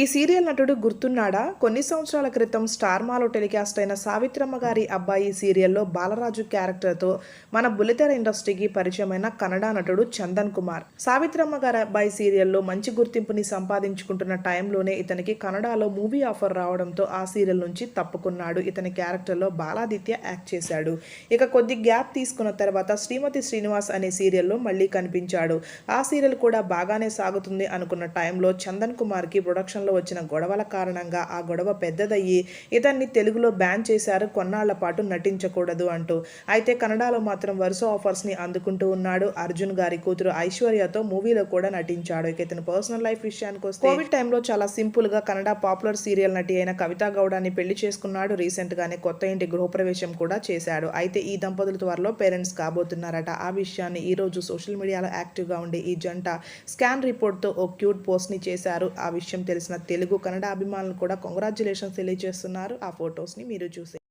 ఈ సీరియల్ నటుడు గుర్తున్నాడా? కొన్ని సంవత్సరాల క్రితం స్టార్ మాలో టెలికాస్ట్ అయిన సావిత్రమ్మ గారి అబ్బాయి సీరియల్లో బాలరాజు క్యారెక్టర్తో మన బుల్లితెర ఇండస్ట్రీకి పరిచయమైన కన్నడ నటుడు చందన్ కుమార్. సావిత్రమ్మ గారి అబ్బాయి సీరియల్లో మంచి గుర్తింపుని సంపాదించుకుంటున్న టైంలోనే ఇతనికి కన్నడలో మూవీ ఆఫర్ రావడంతో ఆ సీరియల్ నుంచి తప్పుకున్నాడు. ఇతని క్యారెక్టర్లో బాలాదిత్య యాక్ట్ చేశాడు. ఇక కొద్ది గ్యాప్ తీసుకున్న తర్వాత శ్రీమతి శ్రీనివాస్ అనే సీరియల్లో మళ్ళీ కనిపించాడు. ఆ సీరియల్ కూడా బాగానే సాగుతుంది అనుకున్న టైంలో చందన్ కుమార్కి ప్రొడక్షన్లో వచ్చిన గొడవల కారణంగా ఆ గొడవ పెద్దదయ్యి ఇతన్ని తెలుగులో బ్యాన్ చేశారు కొన్నాళ్ళ పాటు నటించకూడదు అంటూ. అయితే కన్నడలో మాత్రం వరుస ఆఫర్స్ని అందుకుంటూ ఉన్నాడు అర్జున్ గారి కూతురు ఐశ్వర్యతో మూవీలో కూడా నటించాడు. ఇక ఇతని పర్సనల్ లైఫ్ విషయానికి వస్తే కోవిడ్ టైంలో చాలా సింపుల్గా కన్నడ పాపులర్ సీరియల్ నటి అయిన కవితా గౌడాన్ని పెళ్ళి చేసుకున్నాడు. రీసెంట్ గానే కొత్త ఇంటి గృహప్రవేశం కూడా చేశాడు. అయితే ఈ దంపతుల త్వరలో పేరెంట్స్ కాబోతున్నారట. ఆ విషయాన్ని ఈ రోజు సోషల్ మీడియాలో యాక్టివ్గా ఉండే ఈ జంట స్కాన్ రిపోర్ట్తో ఓ క్యూట్ పోస్ట్ని చేశారు. ఆ విషయం తెలిసిన తెలుగు కన్నడ అభిమానులు కూడా కంగ్రాచులేషన్స్ తెలియజేస్తున్నారు. ఆ ఫొటోస్ని మీరు చూసే